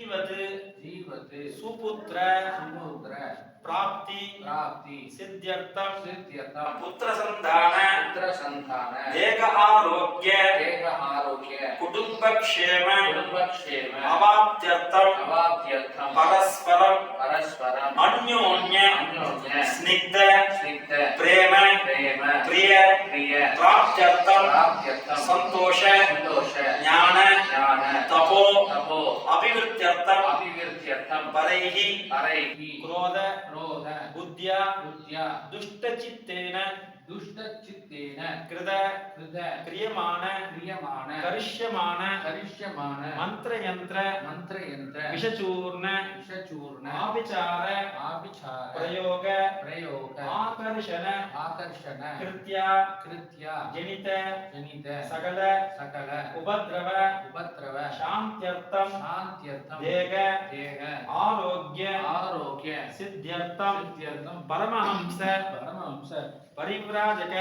जीवत्। जीवते। सुपुत्र। सुपुत्र। प्राप्ति। प्राप्ति। सिद्ध्यर्थं सिद्ध्यर्थम। संधान पुत्र संतान देह आरोग्य देह आरोग्य कुटुम्बक्षेम। कुटुम्बक्षेम। अवाप्त्यर्थम्। अवाप्यर्थम परस्परम्। ಪರಸ್ಪರಂ ಅನ್ಯೋನ್ಯ ಅನ್ಯೋನ್ಯ ಸ್ನಿಗ್ಧ ಸ್ನಿಗ್ಧ ಪ್ರೇಮ ಪ್ರೇಮ ಪ್ರಿಯ ಪ್ರಿಯ ಪ್ರಾಪ್ತ್ಯರ್ಥಂ ಪ್ರಾಪ್ತ್ಯರ್ಥಂ ಸಂತೋಷ ಸಂತೋಷ ಜ್ಞಾನ ಜ್ಞಾನ ತಪೋ ತಪೋ ಅಭಿವೃದ್ಧ್ಯರ್ಥಂ ಅಭಿವೃದ್ಧ್ಯರ್ಥಂ ಪರೈಹಿ ಪರೈಹಿ ಕ್ರೋಧ ಕ್ರೋಧ ಬುದ್ಧ್ಯ ಬುದ್ಧ್ಯ ದುಷ್ಟಚಿತ್ತೇನ துஷ்டச்சித்தேன கிருத கிருத பிரியமான பிரியமான கரிஷ்யமான கரிஷ்யமான மந்திர யந்திர மந்திர யந்திர விஷச்சூர்ண விஷச்சூர்ண ஆவி आविचार आविचार प्रयोग प्रयोग आकर्षण आकर्षण कृत्या कृत्या जनित जनित सकल सकल उपद्रव उपद्रव शान्त्यर्थं शान्त्यर्थम देह देह आरोग्य आरोग्य सिद्ध्यर्थं सिद्ध्यर्थम परमहंस परमहंस परिव्राजक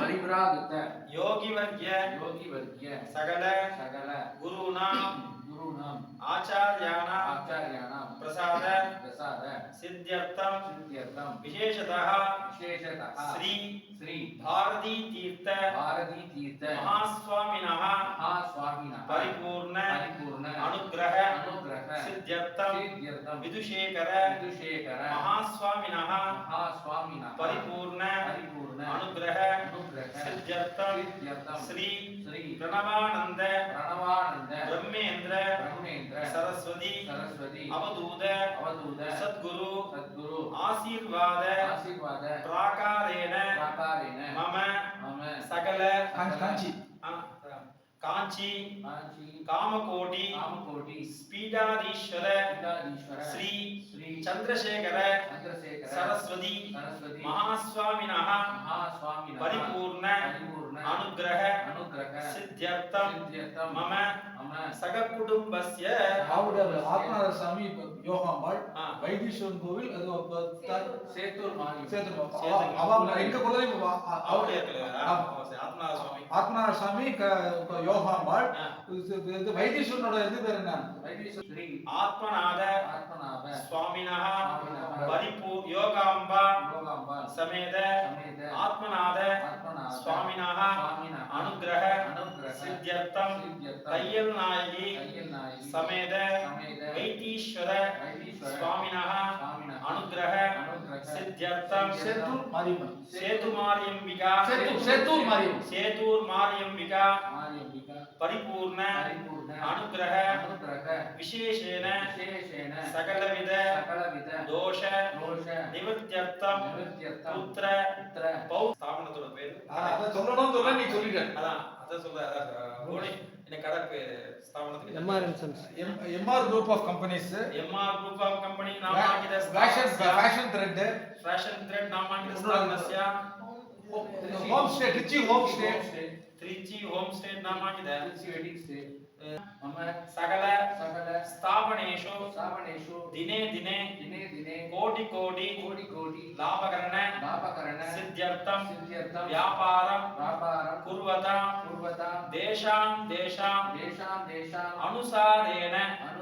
परिव्राजक योगिवर्य योगी वर्ग्य सकल सकल गुरूणां विशेषतः विशेषतः श्री श्री भारती तीर्थ भारती तीर्थ महास्वामिनः महास्वामिनः परिपूर्ण परिपूर्ण अनुग्रह अनुग्रह सिद्ध्यर्थं सिद्ध्यर्थं विदुशेखर विदुशेखर महास्वामिनः महास्वामिनः परिपूर्ण परिपूर्ण अनुग्रह श्री श्री प्रणवानन्द प्रणवानंद ब्रह्मेन्द्र ब्रह्मेन्द्र सरस्वती सरस्वती अवधूत अवधूत सद्गुरु सद्गुरु आशीर्वाद आशीर्वाद प्राकारेण प्राकारेण मम मम सकल काञ्ची आ, काञ्ची काञ्ची कामकोटि कामकोटि स्पीडाधीश्वर पीठाधीश्वर श्री श्री चन्द्रशेखर चन्द्रशेखर सरस्वती सरस्वती महास्वामिनः महास्वामिनः परिपूर्ण परिपूर्ण अनुग्रह अनुग्रह सिद्ध्यर्थं सिद्ध्यर्थं சக குடும்பஸ்ய ஆவுடர் ஆத்மநாத சாமி யோகாம்பாள் வைத்தீஸ்வரன் கோவில் அது சேத்தூர் சேத்தூர் அவ எங்க குலதெய்வம் அவருடைய ஆத்மநாத சுவாமி சாமி யோகாம்பாள். இது வைத்தீஸ்வரனோட இது பேர் என்ன? ஸ்ரீ ஆத்மநாத ஆத்மநாத சுவாமினா பரிபூ யோகாம்பா சமேத ஆத்மநாத ஆத்மநாத சுவாமினா அனுகிரக அனுகிரக சித்தியர்த்தம் தையல் ಅಯ್ಯನ್ನಾಯಿ ಸಮೇತ ವೈತೀಶ್ವರ ಸ್ವಾಮಿನಃ ಅನುಗ್ರಹ ಸಿದ್ಧಾರ್ಥ ಸೇತೂರ್ ಮಾರಿಯಮ್ಮ ಸೇತು ಮಾರಿಯಂಬಿಕಾ ಸೇತೂರ್ ಮಾರಿಯಮ್ಮ ಸೇತೂರ್ ಮಾರಿಯಂಬಿಕಾ ಮಾರಿಯಂಬಿಕಾ பரிபூர்ண அனுகிரக விசேஷேன சகலவித தோஷ தோஷ நிவர்த்தியர்த்தம் புத்திர பௌ ஸ்தாபனத்தோட பேர். சொல்லணும் சொல்ல நீ சொல்லிட்ட. அதான் அதான் சொல்ல என்ன கடை பேர்? ஸ்தாபனத்துக்கு MR MR group of companies MR group of company நாம் ஆகித fashion fashion thread fashion thread நாம் ஆகித ஸ்தாபனஸ்யா home stay Trichy home stay Trichy home stay ನಾಮಾಂಕಿತ wedding stay ಮಮ ಸಕಲ ಸಕಲ ಸ್ಥಾಪನೇಶು ಸ್ಥಾಪನೇಶು ದಿನೇ ದಿನೇ ದಿನೇ ದಿನೇ ಕೋಟಿ ಕೋಟಿ ಕೋಟಿ ಕೋಟಿ ಲಾಭಕರಣ ಲಾಭಕರಣ ಸಿದ್ಧ್ಯರ್ಥಂ ಸಿದ್ಧ್ಯರ್ಥಂ ವ್ಯಾಪಾರಂ ವ್ಯಾಪಾರ ಕುರ್ವತಾಂ ಕುರ್ವತಾಂ ದೇಶಾಂ ದೇಶಾಂ ದೇಶಾಂ ದೇಶಾಂ ಅನುಸಾರೇಣ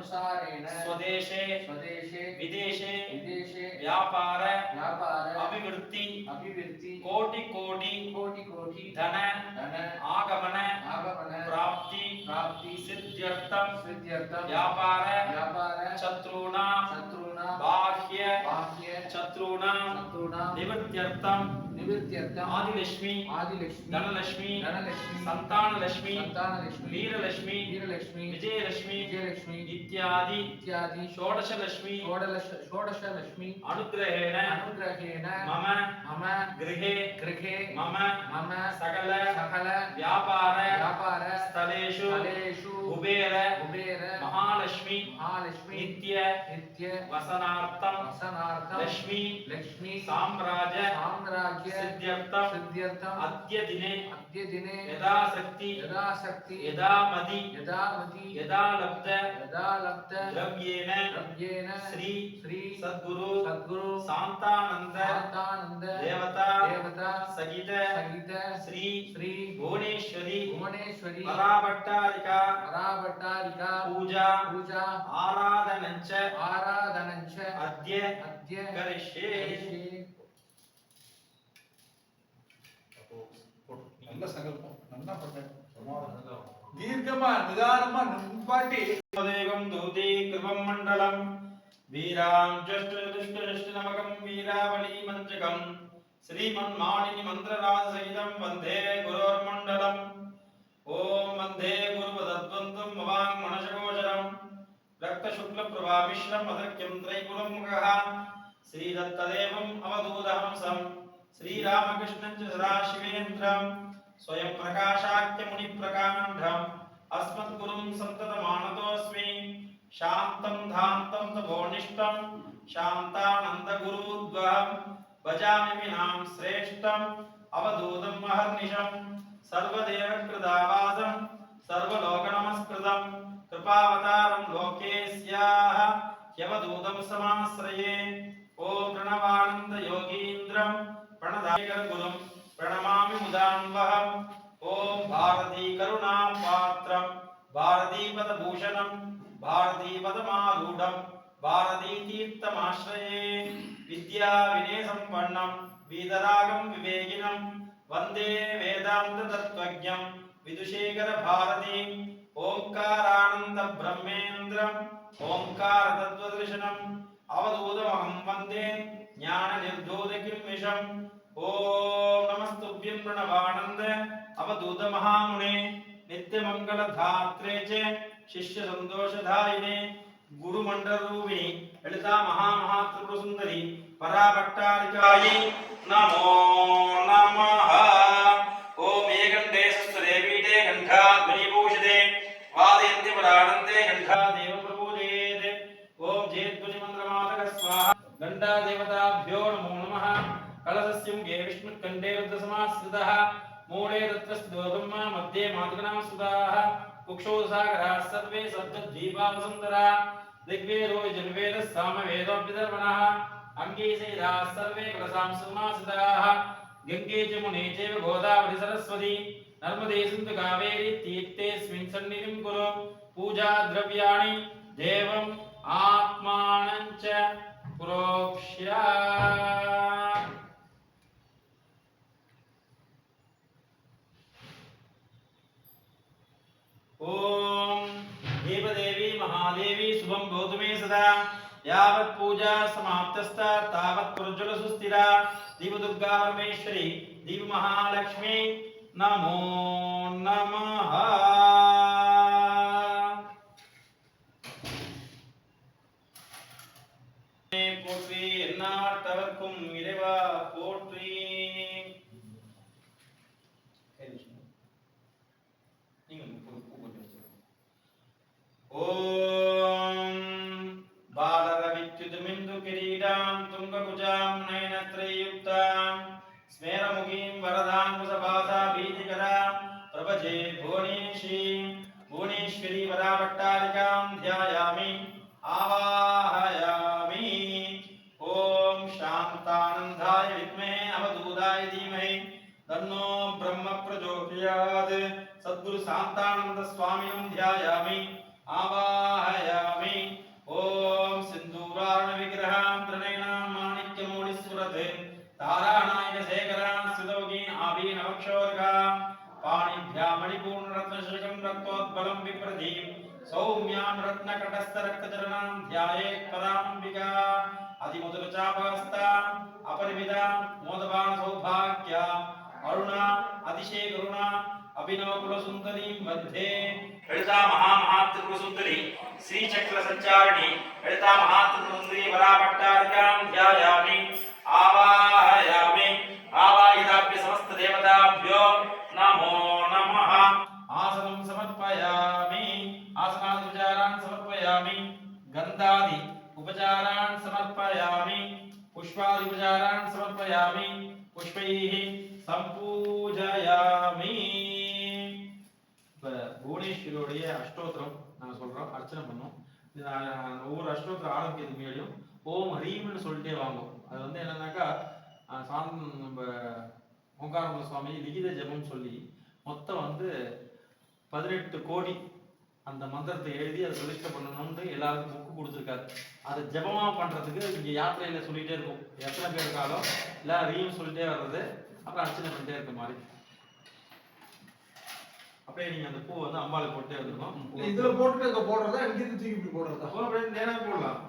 अनुसारेण स्वदेशे स्वदेशे विदेशे विदेशे व्यापार व्यापार अभिवृत्ति अभिवृत्ति कोटि कोटि कोटि कोटि धन धन आगमन आगमन प्राप्ति प्राप्ति सिद्ध्यर्थम सिद्ध्यर्थम व्यापार व्यापार शत्रुणां शत्रुणां बाह्य बाह्य शत्रुणां शत्रुणां निवृत्त्यर्थम నివృత్త్యర్థం ఆదిలక్ష్మి ఆదిలక్ష్మి ధనలక్ష్మి ధనలక్ష్మి సంతానలక్ష్మి సంతానలక్ష్మి వీరలక్ష్మి వీరలక్ష్మి విజయలక్ష్మి విజయలక్ష్మి ఇత్యాది ఇత్యాది షోడశలక్ష్మి షోడలశ షోడశలక్ష్మి అనుగ్రహేణ అనుగ్రహేణ మమ మమ గృహే గృహే మమ మమ సకల సకల వ్యాపార వ్యాపార స్థలేషు స్థలేషు కుబేర కుబేర మహాలక్ష్మి మహాలక్ష్మి నిత్య నిత్య వసనార్థం వసనార్థం లక్ష్మి లక్ష్మి సామ్రాజ్య సామ్రాజ్య सिद्ध्यर्थम सिद्ध्यर्थम् अद्य दिने अद्य दिने यदा शक्ति यदा शक्ति यदा मदि यदा मति यदा लब्ध यदा लब्ध द्रव्येन द्रव्येन श्री श्री सद्गुरु सद्गुरु शांतानंद शान्तानन्द देवता देवता सहित सहित श्री श्री भुवनेश्वरी भुवनेश्वरी पराभट्टारिका पराभट्टारिका पूजा पूजा आराधनञ्च आराधनञ्च अद्य अद्य करिष्ये நல்ல சங்கல்பம் நல்லா பண்ண தீர்க்கமா நிதானமா நிப்பாட்டி देवं दूते कृपं मण्डलं वीरां षष्टदुष्टदुष्टनमकं वीरावली मञ्चकं श्रीमन्माणिनि मन्त्रराजसहितं वन्दे गुरोर्मण्डलम् ॐ वन्दे गुरुपदद्वन्द्वं मवाङ्मनशगोचरं रक्तशुक्लप्रभामिश्रम् अधक्यं त्रैकुलं मुखः श्रीदत्तदेवम् अवधूतहंसं श्रीरामकृष्णं च सदाशिवेन्द्रं स्वयं प्रकाशाख्य मुनि प्रकांडम अस्मत् गुरुम संततमानतोऽस्मि शांतं धांतं तभोनिष्टं शांतानंद गुरुद्वहं भजामि विनाम श्रेष्ठं अवधूतं महर्निशं सर्वदेव कृदावासं सर्वलोक नमस्कृतं कृपावतारं लोकेस्याः ह्यवधूतं समाश्रये। ओ प्रणवानंद योगीन्द्रं प्रणवानन्दयोगीन्द्रं प्रणदायगुरुम् प्रणमामि मुदान्वहम् ॐ भारती करुणां करुणापात्रं भारतीपदभूषणं भारतीपदमारूढं भारतीतीर्थमाश्रये विद्याविनयसम्पन्नं वीतरागं विवेकिनं वंदे वेदान्ततत्त्वज्ञं विदुशेखरभारतीम् ओङ्कारानन्दब्रह्मेन्द्रम् ओङ्कारतत्त्वदर्शनम् अवधूतमहं वंदे ज्ञाननिर्धोतकिल्मिषम् ॐ नमस्तुभ्यं प्रणवानन्द अवधूत महामुने नित्यमङ्गलधात्रे च शिष्यसन्तोषदायिने गुरुमण्डलरूपिणि ललिता महामहात्रिपुरसुन्दरी पराभट्टारिकायै नमो नमः ॐ एकण्ठेश्वरे पीठे कण्ठाध्वनिभूषिते वादयन्ति परानन्दे कण्ठादेव प्रपूजयेत् ॐ चेद्ध्वनिमन्त्रमातक स्वाहा गण्डादेवताभ्यो नमो नमः कलशस्यं गे विष्णुकण्डे रुद्रसमाश्रितः मूले तत्र स्थितो ब्रह्मा मध्ये मातृगणां सुताः कुक्षौ सागराः सर्वे सप्तद्वीपावसुन्दरा दिग्वेदो यजुर्वेदः सामवेदोऽभ्यधर्मणः अङ्गीशैलाः सर्वे कलशां समासिताः गङ्गे जमुने चैव गोदावरी सरस्वती नर्मदे सिन्धु कावेरी तीर्थेऽस्मिन् सन्निधिं कुरु पूजा द्रव्याणि देवम् आत्मानं च प्रोक्ष्य ॐ देवदेवी महादेवी शुभम भवतु सदा। यावत् पूजा समाप्तस्ता, तावत् दिव दुर्गा परमेश्वरी, दीपमहालक्ष्मी, नमो नमः। कृतानन्दाय विद्महे अवधूताय धीमहि। तन्नो ब्रह्म प्रचोदयात्। सद्गुरु शान्तानन्द स्वामिनं ध्यायामि, आवाहयामि। ॐ सिन्दूरारण विग्रहां त्रिनयनां माणिक्यमूडिस्फुरत् ताराणायक शेखरां सुदौगीन् आवीन अवक्षोर्गा पाणिभ्या मणिपूर्णरत्नशकं रत्नोद्बलं विप्रधीं सौम्यां रत्नकटस्थरक्तचरणां ध्यायेत् पदाम्बिका। अधिमधुरचापहस्ताम् अपरिमिता मोदबाण सौभाग्या अरुणा अतिशय करुणा अभिनव कुल सुंदरी मध्ये ललिता महामहात्रिपुर सुंदरी श्री चक्र संचारिणी ललिता महात्रिपुर सुंदरी वराभट्टारिकां ध्यायामि आवाहयामि आवाहिताभ्य समस्त देवताभ्यो नमो नमः आसनं समर्पयामि आसनादि उपचारान् समर्पयामि गन्धादि उपचारान् समर्पयामि पुष्पादि उपचारान् समर्पयामि புஷ்பைः சம்பூஜயாமி இப்போ புவனேஸ்வரியோடைய அஷ்டோத்திரம் நாங்கள் சொல்கிறோம் அர்ச்சனை பண்ணோம் இது நான் ஒவ்வொரு அஷ்டோத்திரம் ஆரம்பிக்கிறதுக்கு முன்னாடியும் ஓம் ஹரீம்னு சொல்லிட்டே வாங்குவோம் அது வந்து என்னன்னாக்கா அஹ், சாந்த நம்ம ஓங்காரமுக சுவாமி லிகித ஜெபம் சொல்லி மொத்தம் வந்து பதினெட்டு கோடி அந்த மந்திரத்தை எழுதி அதை பிரதிஷ்டை பண்ணணும்னு எல்லாருக்கும் புக்கு கொடுத்துருக்காரு. அதை ஜபமாக பண்ணுறதுக்கு இங்கே யாத்திரையில் சொல்லிகிட்டே இருக்கும். எத்தனை பேர் இருக்காலும் இல்லை ரீயும் சொல்லிட்டே வர்றது அப்புறம் அர்ச்சனை பண்ணிட்டே இருக்க மாதிரி. அப்படியே நீங்கள் அந்த பூ வந்து அம்பாளுக்கு போட்டே வந்துருக்கோம் இதில் போட்டுட்டு அங்கே போடுறதா? இங்கிருந்து தூக்கி போடுறதா? அப்புறம் அப்படியே நேராக போடலாம்.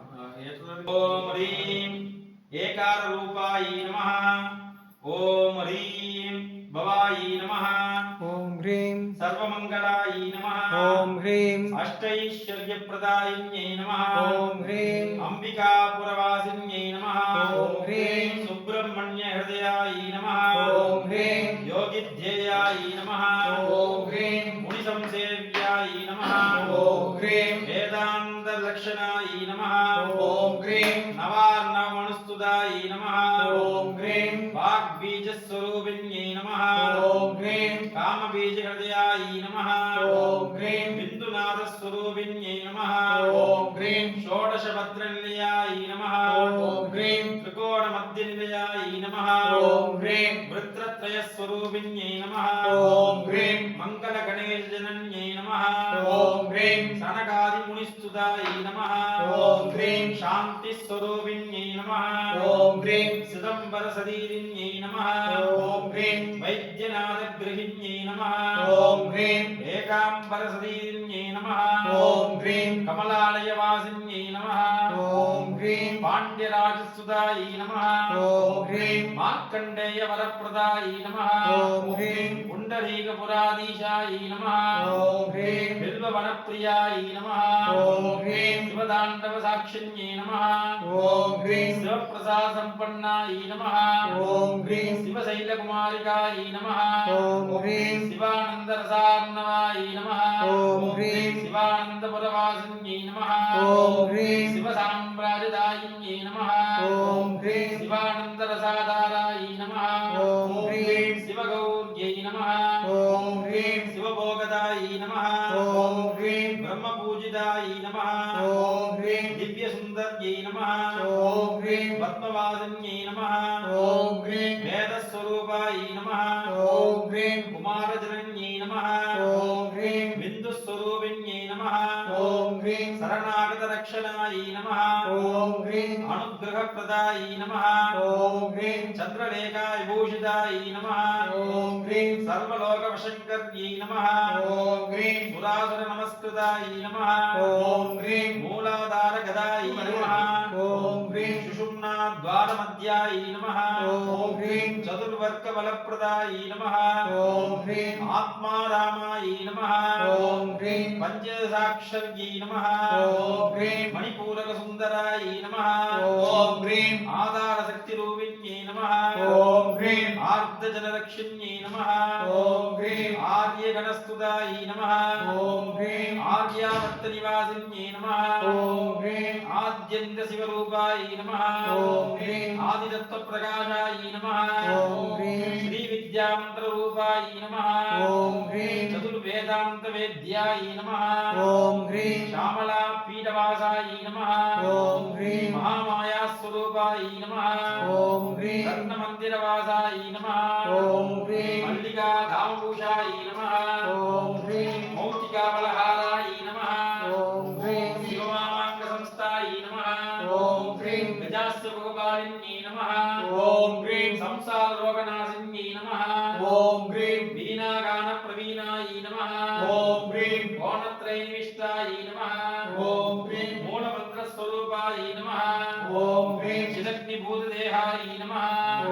ஓம் ரீம். ஏகார ரூபாயி நமஹ. ஓம் ரீம். பவாயி நமஹ. ஓம் ரீம். சர்வமங்கலாய ॐ ह्रीं अष्टैश्वर्यप्रदायिन्यै नमः ॐ ह्रीं अम्बिकापुरवासिन्यै नमः ॐ ह्रीं सुब्रह्मण्यहृदयायै नमः ॐ ह्रीं षोडशभद्रनिलयायै ह्रीं मार्कण्डेयवरप्रदायै नमः ॐ ह्रीं पुण्डरीकपुराधीशायै नमः ॐ ह्रीं बिल्ववनप्रियायै नमः ॐ ह्रीं शिवताण्डवसाक्षिण्यै नमः ॐ ह्रीं शिवप्रसादसम्पन्नायै नमः ॐ ह्रीं शिवशैलकुमारिकायै नमः ॐ ह्रीं शिवानन्दरसार्णवायै नमः ॐ ह्रीं शिवानन्दपुरवासिन्यै नमः ॐ ह्रीं शिवसाम्राजदायिन्यै नमः ॐ ह्रीं शिवानन्दरसाधारायै नमः ॐ ह्रीं शिवगौर्यै नमः ॐ ह्रीं शिवभोगदायै नमः ॐ ह्रीं ब्रह्मपूजितायै नमः ॐ ह्रीं दिव्यसुन्दर्यै नमः ॐ ह्रीं पद्मवासिन्यै नमः ॐ ह्रीं वेदस्वरूपायै नमः ॐ ह्रीं कुमारजनन्यै नमः ॐ ह्रीं बिन्दुस्वरूपिण्यै नमः ॐ ह्रीं शरणागतरक्षणायै नमः హ్రీం అనుగ్రహప్రదాయి నమః ఓం హ్రీం చంద్రలేఖాయ భూషితాయి నమః ఓం హ్రీం సర్వలోక వశంకర్యై నమః ఓం హ్రీం పురాసుర నమస్కృతాయి నమః ఓం హ్రీం మూలాధార గదాయి నమః மத்தியாயி நமஹ ஓம் ஹ்ரீம் சதுர்வர்க்க பலப்பிரதாயி நமஹ ஓம் ஹ்ரீம் ஆத்மா ராமாயி நமஹ ஓம் ஹ்ரீம் பஞ்சசாட்சர்யை நமஹ ஓம் ஹ்ரீம் மணிபூரக சுந்தராயி நமஹ ஓம் ஹ்ரீம் ஆதார சக்தி ரூபிண்யை நமஹ ஓம் ஹ்ரீம் ஆர்த்த ஜனரக்ஷிண்யை நமஹ ஓம் ஹ்ரீம் ஆர்ய கணஸ்துதாயி நமஹ ஓம் ஹ்ரீம் ஆர்யாவர்த்த நிவாசிண்யை நமஹ ஓம் ஹ்ரீம் ஆத்யந்த சிவரூபாயி நமஹ ஓம் ஹ்ரீம் ఆదిదత్త ప్రకాశాయ నమః. ఓం హ్రీం. శ్రీ విద్యామంత్ర రూపాయ నమః. ఓం హ్రీం. చతుర్వేదాంత వేద్యాయ నమః. ఓం హ్రీం. శ్యామలా పీఠవాసాయ నమః. ఓం హ్రీం. మహామాయా స్వరూపాయ నమః. ఓం హ్రీం. రత్న మందిరవాసాయ నమః. ఓం హ్రీం. మల్లికా కామభూషాయ నమః. ఓం ఓం హ్రీం చిదగ్నిభూతదేహాయ నమః.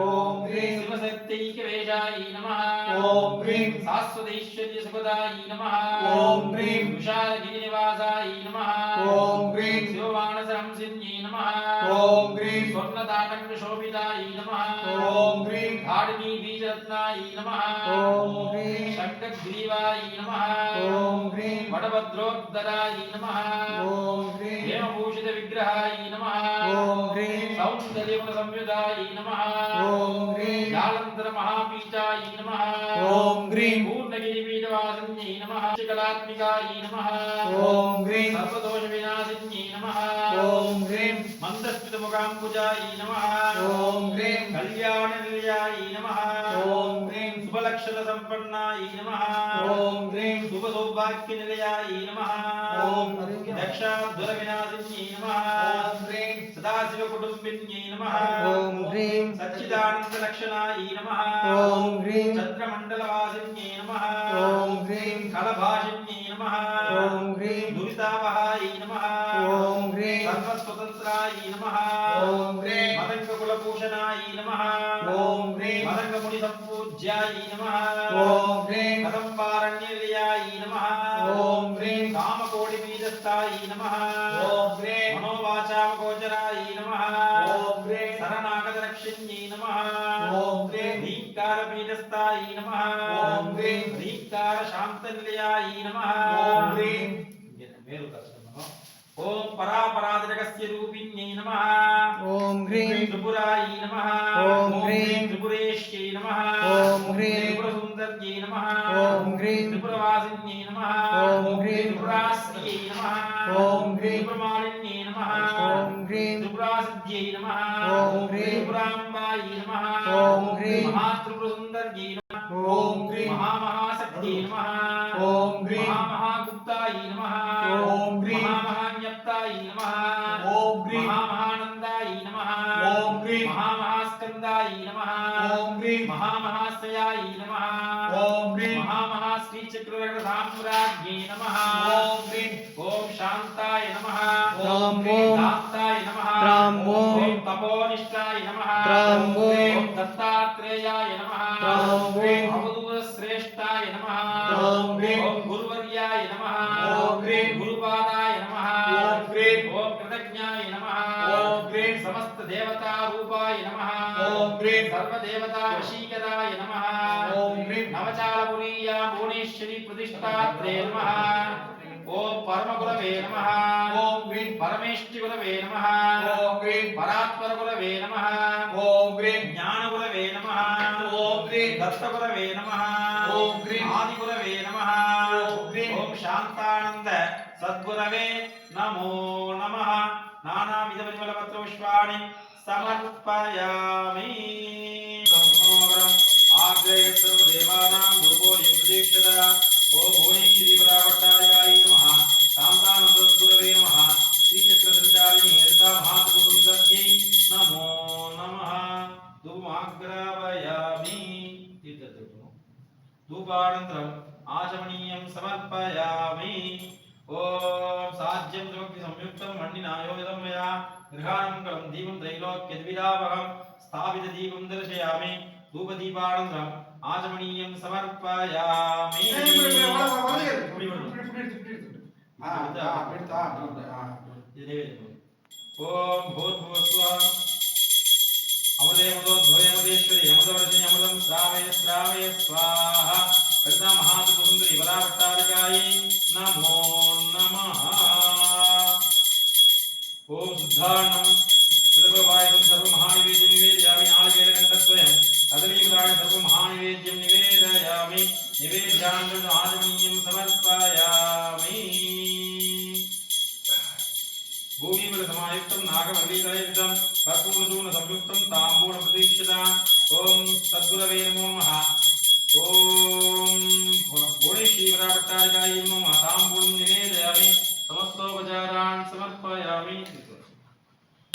ఓం హ్రీం శివశక్తైకవేషాయ నమః. ఓం హ్రీం శాశ్వతైశ్వర్యసుపదాయ నమః. ఓం హ్రీం విశాలగిరినివాసాయ నమః. ఓం హ్రీం శివవాణసంసిన్యై नमः ॐ ग्रीं स्वर्णदानकशोभितायै नमः ॐ ग्रीं धारिणी बीजरत्नायै नमः ॐ ग्रीं शङ्खग्रीवायै नमः ॐ ग्रीं वडभद्रोद्धरायै नमः ॐ ग्रीं हेमभूषितविग्रहाय नमः ॐ ग्रीं सौन्दर्यप्रसंयुधायै नमः ॐ ग्रीं जालन्धरमहापीठायै नमः ॐ ग्रीं पूर्णगिरिवी హ్రీం పూర్ణగిరి పీఠవాసిన్యై నమః కళాత్మికాయి నమః ఓం హ్రీం సర్వదోష వినాశిన్యై నమః ఓం హ్రీం మందస్మిత ముఖాంబుజాయి నమః ఓం హ్రీం కళ్యాణ నిలయాయి నమః ఓం హ్రీం శుభలక్షణ సంపన్నాయి నమః ఓం హ్రీం శుభ సౌభాగ్య నిలయాయి నమః ఓం దక్షాధుర వినాశిన్యై నమః ఓం హ్రీం సదాశివ కుటుంబిన్యై నమః ఓం హ్రీం సచ్చిదానంద లక్షణాయి నమః ఓం హ్రీం చంద్రమండలవాసిన్యై నమః ఓం హ్రీం కళభాషిన్యై నమః ఓం హ్రీం దురితావహాయి నమః ఓం హ్రీం సర్వస్వతంత్రాయి నమః ఓం హ్రీం మదంగ కులభూషణాయి నమః ఓం నిలయాయి నమః ఓం హ్రీం మేలు కలుసుకున్నాము ఓం పరాపరాధకస్య రూపిణ్యై నమః ఓం హ్రీం త్రిపురాయి నమః ఓం హ్రీం త్రిపురేష్యై నమః ఓం హ్రీం త్రిపురసుందర్యై నమః ఓం హ్రీం త్రిపురవాసిన్యై నమః ఓం హ్రీం త్రిపురాస్త్రియై నమః ఓం హ్రీం త్రిపురమాలిన్యై నమః ఓం హ్రీం త్రిపురాసిద్ధ్యై నమః ఓం హ్రీం త్రిపురాంబాయి నమః ఓం హ్రీం మహాత్రిపురసుందర్యై నమః ఓం ఓం శాంతాయ నమః రాం ఓం దాత్తాయ నమః రాం ఓం ఓం తపోనిష్టాయ నమః రాం ఓం ఓం దత్తాత్రేయాయ నమః రాం ఓం అవధూత శ్రేష్టాయ నమః రాం హ్రీం ఓం గురువర్యాయ నమః ఓం హ్రీం గురుపాదాయ నమః ఓం హ్రీం ఓం కృతజ్ఞాయ నమః ఓం పరమగురవే నమః. ఓం హ్రీం పరమేష్టి గురవే నమః. ఓం హ్రీం పరాత్పర గురవే నమః. ఓం హ్రీం జ్ఞాన గురవే నమః. ఓం హ్రీం దత్త గురవే నమః. ఓం హ్రీం ఆది గురవే నమః. ఓం హ్రీం ఓం శాంతానంద సద్గురవే నమో నమః. నానావిధ పరిమళ పత్ర పుష్పాణి సమర్పయామి ఆగ్రయ సర్వదేవానాం రూపో యుగదీక్షత ఓ భువనేశ్వరి పరాభట్టార్యాయ నమః శాంతానంద సద్గురవే నమః శ్రీచక్ర సంచారిణి హరితా మహాసుందర్యై నమో నమః ధూమాగ్రావయామి తీర్థతీర్థము ధూపానంతరం ఆచమనీయం సమర్పయామి ఓం సాధ్యం త్రిమపి సంయుక్తం మణినాయోజనం మయా గృహానంకరం దీపం త్రైలోక్యద్విరావహం స్థాపిత దీపం దర్శయామి ధూపదీపానంతరం ஆஜமணியம் சமர்ப்பயாமி. ஓம் பூர்புவத்வா அமதேமதோ துவயமதேஸ்வரி அமதவர்ஷி அமதம் ஸ்ராவய ஸ்ராவய ஸ்வாஹா. ஹரிதா மகாசுந்தரி வதா பட்டாரிகாயை நமோ நம ஓம் சுத்தாரணம் சிதபவாயசம் சர்வ மகாநிவேதியம் நிவேதயாமி ஆலவேல கண்டத்வயம் கதலீபுராய சர்வ மகாநிவேதியம் நிவேதயாமி. நிவேத்யானந்தது ஆதமீயம் சமர்ப்பயாமி. பூமீபுர சமாயுக்தம் நாகவல்லீதயம் கற்பூரசூன சம்யுக்தம் தாம்பூல பிரதீட்சிதா ஓம் சத்குரவே நமோ நம ஓம் புவனேஸ்வரீவராபட்டாரிகாயை நம தாம்பூலம் நிவேதயாமி. समस्तोपचारान् समर्पयामि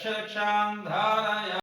आचमनीयं समर्पयामि रक्ष रक्षान्धारय